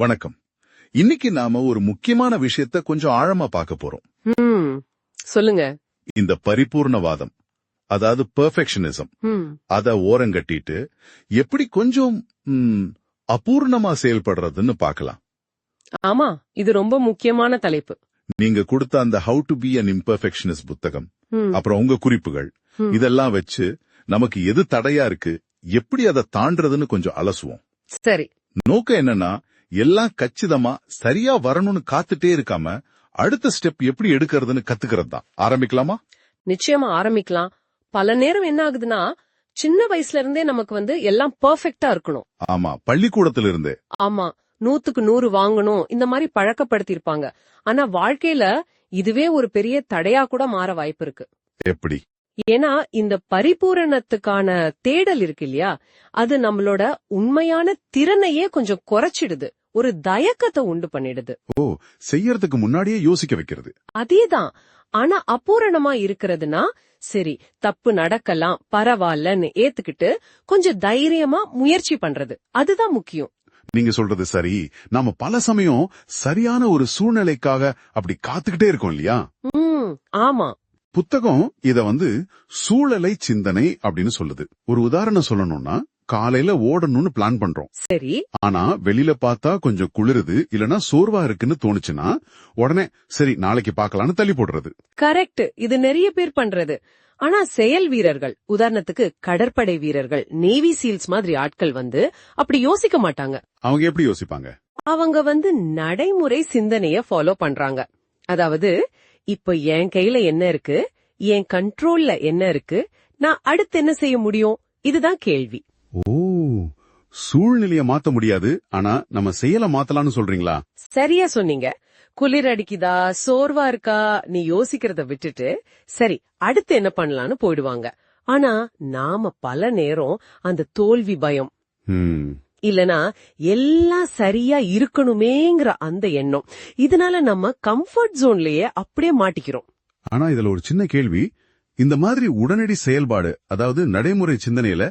வணக்கம். இன்னைக்கு நாம ஒரு முக்கியமான விஷயத்த கொஞ்சம் ஆழமா பார்க்க போறோம். சொல்லுங்க. இந்த பரிபூர்ணவாதம் அதாவது பெர்ஃபெக்ஷனிசம் அத ஓரங்கட்டிட்டு எப்படி கொஞ்சம் அபூர்ணமா செயல்படுறதுன்னு பார்க்கலாம். ஆமா இது ரொம்ப முக்கியமான தலைப்பு. நீங்க கொடுத்த அந்த how to be an imperfectionist புத்தகம் அப்புறம் உங்க குறிப்புகள். இதெல்லாம் வச்சு நமக்கு எது தடையா இருக்கு எப்படி அதை தாண்டறதுன்னு கொஞ்சம் அலசுவோம். சரி. நோக்கம் என்னன்னா எல்லாம் கச்சிதமா சரியா வரணும்னு காத்துட்டே இருக்காம அடுத்த ஸ்டெப் எப்படி எடுக்கிறதுன்னு கத்துக்கிறது தான் ஆரம்பிக்கலாமா? நிச்சயமா ஆரம்பிக்கலாம். பல நேரம் என்ன ஆகுதுன்னா சின்ன வயசுல இருந்தே நமக்கு வந்து எல்லாம் பெர்ஃபெக்ட்டா இருக்கணும். ஆமா பள்ளிக்கூடத்துல இருந்தே ஆமா நூத்துக்கு நூறு வாங்கணும். இந்த மாதிரி பழக்கப்படுத்திருப்பாங்க ஆனா வாழ்க்கையில இதுவே ஒரு பெரிய தடையா கூட மாற வாய்ப்பு இருக்கு. எப்படி? ஏன்னா இந்த பரிபூரணத்துக்கான தேடல் இருக்கு இல்லையா? அது நம்மளோட உண்மையான திறனையே கொஞ்சம் குறைச்சிடுது. ஒரு தயக்கத்தை உண்டு பண்ணிடுது. செய்யறதுக்கு முன்னாடியே யோசிக்க வைக்கிறது. அதேதான். ஆனா அபூரணமா இருக்கிறதுனா சரி தப்பு நடக்கலாம் பரவாயில்லன்னு ஏத்துக்கிட்டு கொஞ்சம் தைரியமா முயற்சி பண்றது. அதுதான் முக்கியம். நீங்க சொல்றது சரி. நாம பல சமயம் சரியான ஒரு சூழ்நிலைக்காக அப்படி காத்துக்கிட்டே இருக்கோம் இல்லையா? ஆமா. புத்தகம் இத வந்து சூழலை சிந்தனை அப்படின்னு சொல்லுது. ஒரு உதாரணம் சொல்லணும்னா காலையில ஓடணும்னு பிளான் பண்றோம். சரி. ஆனா வெளியில பார்த்தா கொஞ்சம் குளிருது இல்லனா சோர்வா இருக்குன்னு தோணுச்சுன்னா உடனே சரி நாளைக்கு பார்க்கலாம்னு தள்ளி போடுறது. கரெக்ட். இது நிறைய பேர் பண்றது. ஆனா செயல் வீரர்கள் உதாரணத்துக்கு கடற்படை வீரர்கள் நேவி சீல்ஸ் மாதிரி ஆட்கள் வந்து அப்படி யோசிக்க மாட்டாங்க. அவங்க எப்படி யோசிப்பாங்க? அவங்க வந்து நடைமுறை சிந்தனைய ஃபாலோ பண்றாங்க. அதாவது இப்ப என் கையில என்ன இருக்கு? என் கண்ட்ரோல்ல என்ன இருக்கு? நான் அடுத்து என்ன செய்ய முடியும்? இதுதான் கேள்வி. ஓ சூழ்நிலைய மாத்த முடியாது ஆனா நம்ம செயல மாத்தலாம்னு சொல்றீங்களா? சரியா சொன்னீங்க. குளிர் அடிக்குதா சோர்வா இருக்கா நீ யோசிக்கிறத விட்டுட்டு சரி அடுத்து என்ன பண்ணலாம்னு போயிடுவாங்க. ஆனா நாம பல நேரம் அந்த தோல்வி பயம் இல்லனா எல்லாம் சரியா இருக்கணுமேங்கிற அந்த எண்ணம். இதனால நம்ம கம்ஃபர்ட் ஜோன்லயே அப்படியே மாட்டிக்கிறோம். ஆனா இதுல ஒரு சின்ன கேள்வி. இந்த மாதிரி உடனடி செயல்பாடு அதாவது நடைமுறை சிந்தனையில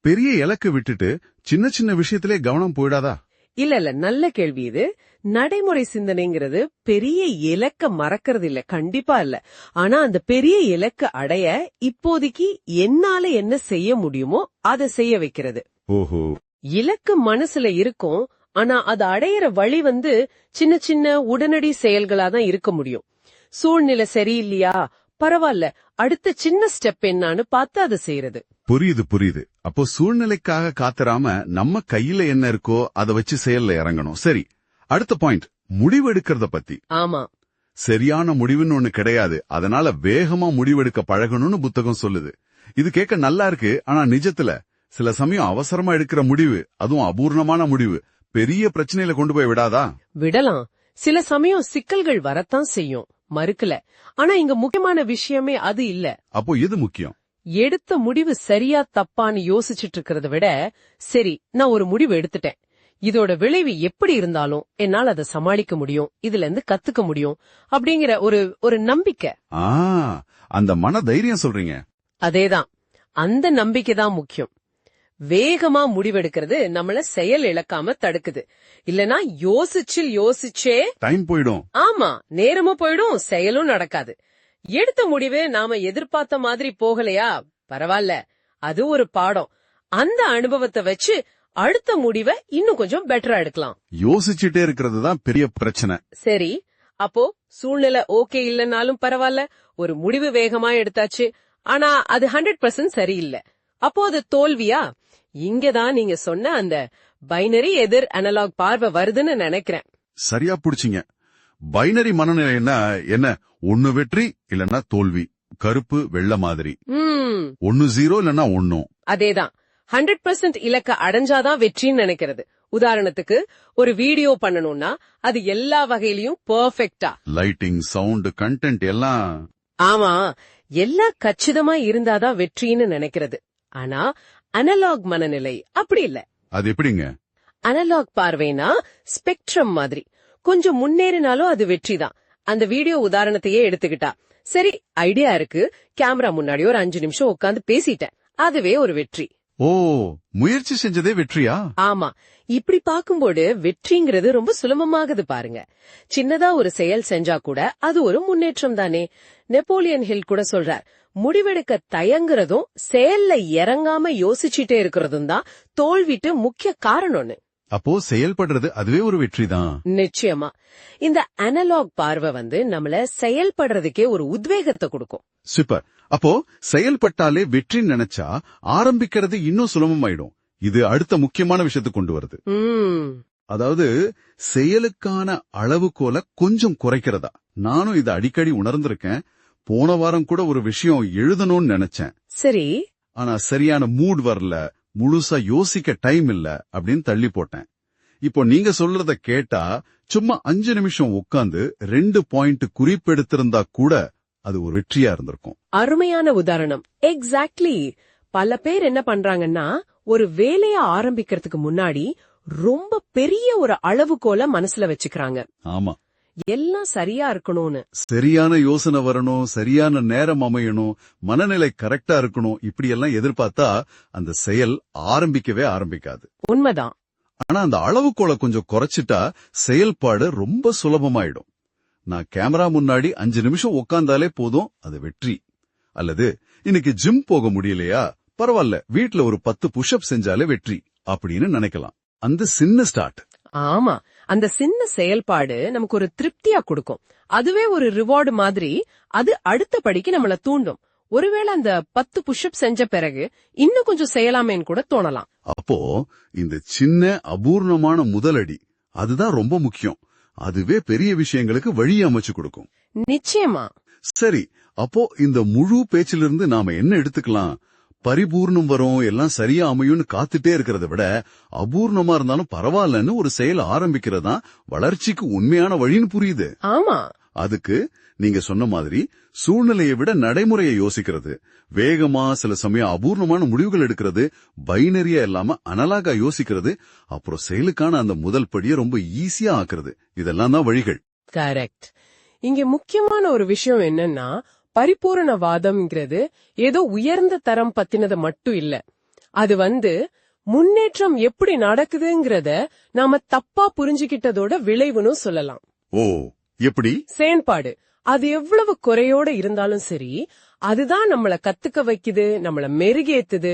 பெரிய இலக்கு விட்டுட்டு சின்ன சின்ன விஷயத்திலே கவனம் போயிடாதா? இல்ல இல்ல நல்ல கேள்வி இது. நடைமுறை சிந்தனைங்கிறது பெரிய இலக்க மறக்கிறது இல்ல கண்டிப்பா இல்ல. ஆனா அந்த பெரிய இலக்க அடைய இப்போதைக்கு என்னால என்ன செய்ய முடியுமோ அதை செய்ய வைக்கிறது. ஓஹோ. இலக்கு மனசுல இருக்கும் ஆனா அது அடையிற வழி வந்து சின்ன சின்ன உடனடி செயல்களா தான் இருக்க முடியும். சூழ்நிலை சரியில்லையா? பரவாயில்ல அடுத்த சின்ன ஸ்டெப் என்னான்னு பார்த்து அதை செய்யறது. புரியுது புரியுது. அப்போ சூழ்நிலைக்காக காத்துறாம நம்ம கையில என்ன இருக்கோ அதை வச்சு செயல்ல இறங்கணும். சரி அடுத்த பாயிண்ட் முடிவு எடுக்கிறத பத்தி. ஆமா. சரியான முடிவுன்னு ஒண்ணு கிடையாது. அதனால வேகமா முடிவெடுக்க பழகணும்னு புத்தகம் சொல்லுது. இது கேட்க நல்லா இருக்கு ஆனா நிஜத்துல சில சமயம் அவசரமா எடுக்கிற முடிவு அதுவும் அபூர்ணமான முடிவு பெரிய பிரச்சனையில கொண்டு போய் விடாதா? விடலாம். சில சமயம் சிக்கல்கள் வரத்தான் செய்யும். மறுக்கல. ஆனா இங்க முக்கியமான விஷயமே அது இல்ல. அப்போ எது முக்கியம்? எடுத்த முடிவு சரியா தப்பான்னு யோசிச்சுட்டு இருக்கிறத விட சரி நான் ஒரு முடிவு எடுத்துட்டேன். இதோட விளைவு எப்படி இருந்தாலும் என்னால அதை சமாளிக்க முடியும் இதுல இருந்து கத்துக்க முடியும் அப்படிங்கிற ஒரு ஒரு நம்பிக்கை. அந்த மன தைரியம் சொல்றீங்க. அதேதான். அந்த நம்பிக்கை தான் முக்கியம். வேகமா முடிவெடுக்கிறது நம்மள செயல் இழக்காம தடுக்குது. இல்லனா யோசிச்சு யோசிச்சே டைம் போயிடும். ஆமா நேரமும் போயிடும் செயலும் நடக்காது. எடுத்த முடிவு நாம எதிர்பார்த்த மாதிரி போகலையா? பரவாயில்ல அது ஒரு பாடம். அந்த அனுபவத்தை வச்சு அடுத்த முடிவை இன்னும் கொஞ்சம் பெட்டரா எடுக்கலாம். யோசிச்சுட்டே இருக்கிறது தான் பெரிய பிரச்சனை. சரி அப்போ சூழ்நிலை ஓகே இல்லனாலும் பரவாயில்ல ஒரு முடிவு வேகமா எடுத்தாச்சு. ஆனா அது ஹண்ட்ரட் பர்சன்ட் சரியில்லை. அப்போ அது தோல்வியா? இங்கதான் நீங்க சொன்ன அந்த பைனரி எதிர் அனலாக் பார்வை வருதுன்னு நினைக்கிறேன். சரியா புடிச்சீங்க. பைனரி மனநிலைன்னா என்ன? ஒன்னு வெற்றி இல்லன்னா தோல்வி. கருப்பு வெள்ள மாதிரி. ஒன்னு ஜீரோ இல்லன்னா ஒன்னும் அதேதான். ஹண்ட்ரட் பர்சன்ட் இலக்க அடைஞ்சாதான் வெற்றின்னு நினைக்கிறது. உதாரணத்துக்கு ஒரு வீடியோ பண்ணணும்னா அது எல்லா வகையிலயும் பெர்ஃபெக்ட்டா லைட்டிங் சவுண்ட் கண்டென்ட் எல்லாம். ஆமா. எல்லாம் கச்சிதமா இருந்தாதான் வெற்றின்னு நினைக்கிறது. ஆனா அனலாக் மனநிலை. அப்படி இல்ல. அது எப்படிங்க? அனலாக் பார்வைனா ஸ்பெக்ட்ரம் மாதிரி. கொஞ்சம் முன்னேறினாலும் அது வெற்றிதான் அந்த வீடியோ உதாரணத்தையே எடுத்துக்கிட்டா. சரி ஐடியா இருக்கு. கேமரா முன்னாடி ஒரு அஞ்சு நிமிஷம் உட்காந்து பேசிட்டேன். அதுவே ஒரு வெற்றி. ஓ முயற்சி செஞ்சதே வெற்றியா? ஆமா. இப்படி பார்க்கும்போது வெற்றிங்கிறது ரொம்ப சுலபமாகுது பாருங்க. சின்னதா ஒரு செயல் செஞ்சா கூட அது ஒரு முன்னேற்றம் தானே. நெப்போலியன் ஹில் கூட சொல்றார் முடிவெடுக்க தயங்குறதும் செயல்ல இறங்காம யோசிச்சுட்டே இருக்கிறதும் தான் தோல்விட்டு முக்கிய காரணம்னு அப்போ செயல்படுறது அதுவே ஒரு வெற்றிதான். நிச்சயமா. இந்த அனலாக் பார்வை வந்து நம்மள செயல்படுறதுக்கே ஒரு உத்வேகத்தை கொடுக்கும். சூப்பர். அப்போ செயல்பட்டாலே வெற்றி நினைச்சா ஆரம்பிக்கிறது இன்னும் சுலபமாயிடும். இது அடுத்த முக்கியமான விஷயத்துக்கு கொண்டு வருது. அதாவது செயலுக்கான அளவுகோல கொஞ்சம் குறைக்கிறதா. நானும் இதை அடிக்கடி உணர்ந்திருக்கேன். போன வாரம் கூட ஒரு விஷயம் எழுதணும்னு நினைச்சேன். சரி. ஆனா சரியான மூட் வரல முழுசா யோசிக்க டைம் இல்ல அப்படின்னு தள்ளி போட்டேன். இப்போ நீங்க சொல்றத கேட்டா சும்மா அஞ்சு நிமிஷம் உட்கார்ந்து ரெண்டு பாயிண்ட் குறிப்பெடுத்திருந்தா கூட அது ஒரு வெற்றியா இருந்திருக்கும். அருமையான உதாரணம். எக்ஸாக்ட்லி பல பேர் என்ன பண்றாங்கன்னா ஒரு வேலைய ஆரம்பிக்கிறதுக்கு முன்னாடி ரொம்ப பெரிய ஒரு அளவுகோல மனசுல வச்சுக்கிறாங்க. ஆமா. எல்லாம் சரியா இருக்கணும்னு. சரியான யோசனை வரணும் சரியான நேரம் அமையணும் மனநிலை கரெக்டா இருக்கணும் இப்படி எல்லாம் எதிர்பார்த்தா அந்த செயல் ஆரம்பிக்கவே ஆரம்பிக்காது. உண்மைதான். ஆனா அந்த அளவுகோலை கொஞ்சம் குறைச்சிட்டா செயல்பாடு ரொம்ப சுலபமாயிடும். நான் கேமரா முன்னாடி அஞ்சு நிமிஷம் உட்கார்ந்தாலே போதும் அது வெற்றி. அல்லது இன்னைக்கு ஜிம் போக முடியலையா? பரவாயில்ல வீட்ல ஒரு பத்து புஷ்அப் செஞ்சாலே வெற்றி அப்படின்னு நினைக்கலாம். அந்த சின்ன ஸ்டார்ட் ஆமா அந்த சின்ன செயல்பாடு நமக்கு ஒரு திருப்தியா கொடுக்கும். அதுவே ஒரு ரிவார்டு மாதிரி அது அடுத்த படிக்கு நம்மள தூண்டும். ஒருவேளை அந்த பத்து புஷ்அப் செஞ்ச பிறகு இன்னும் கொஞ்சம் செய்யலாமேன்னு கூட தோணலாம். அப்போ இந்த சின்ன அபூர்ணமான முதலடி அதுதான் ரொம்ப முக்கியம். அதுவே பெரிய விஷயங்களுக்கு வழி அமைச்சு கொடுக்கும். நிச்சயமா. சரி அப்போ இந்த முழு பேச்சிலிருந்து நாம என்ன எடுத்துக்கலாம்? பரிபூர்ணம் வரும் எல்லாம் சரியா அமையும்னு காத்துட்டே இருக்கிறத விட அபூர்ணமா இருந்தாலும் பரவாயில்லன்னு ஒரு செயல் ஆரம்பிக்கிறதா வளர்ச்சிக்கு உண்மையான வழின்னு புரியுது. ஆமா. அதுக்கு நீங்க சொன்ன மாதிரி சூழ்நிலையை விட நடைமுறையை யோசிக்கிறது. வேகமா சில சமயம் அபூர்ணமான முடிவுகள் எடுக்கிறது பைனரியா இல்லாம அனலாகா யோசிக்கிறது அப்புறம் செயலுக்கான அந்த முதல் படியை ரொம்ப ஈஸியா ஆக்குறது. இதெல்லாம் தான் வழிகள். கரெக்ட். இங்க முக்கியமான ஒரு விஷயம் என்னன்னா பரிபூரணவாதம்ங்கிறது ஏதோ உயர்ந்த தரம் பத்தினது மட்டும் இல்ல. அது வந்து முன்னேற்றம் எப்படி நடக்குதுங்கிறத நாம தப்பா புரிஞ்சுகிட்டதோட விளைவுன்னு சொல்லலாம். ஓ எப்படி? செயல்பாடு அது எவ்வளவு குறையோட இருந்தாலும் சரி அதுதான் நம்மள கத்துக்க வைக்குது நம்மள மெருகேத்துது.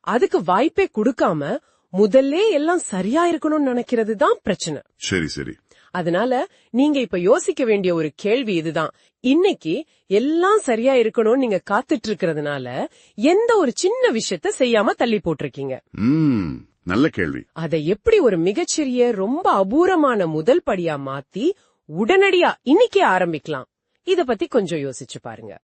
அதுக்கு வாய்ப்பே கொடுக்காம முதல்ல எல்லாம் சரியா இருக்கணும்னு நினைக்கிறது தான் பிரச்சனை. சரி சரி. அதனால நீங்க இப்ப யோசிக்க வேண்டிய ஒரு கேள்வி இதுதான். இன்னைக்கு எல்லாம் சரியா இருக்கணும்னு நீங்க காத்துட்டு இருக்கிறதுனால எந்த ஒரு சின்ன விஷயத்த செய்யாம தள்ளி போட்டிருக்கீங்க? நல்ல கேள்வி. அதை எப்படி ஒரு மிகச்சிறிய ரொம்ப அபூரமான முதல் படியா மாத்தி உடனடியா இன்னைக்கே ஆரம்பிக்கலாம். இத பத்தி கொஞ்சம் யோசிச்சு பாருங்க.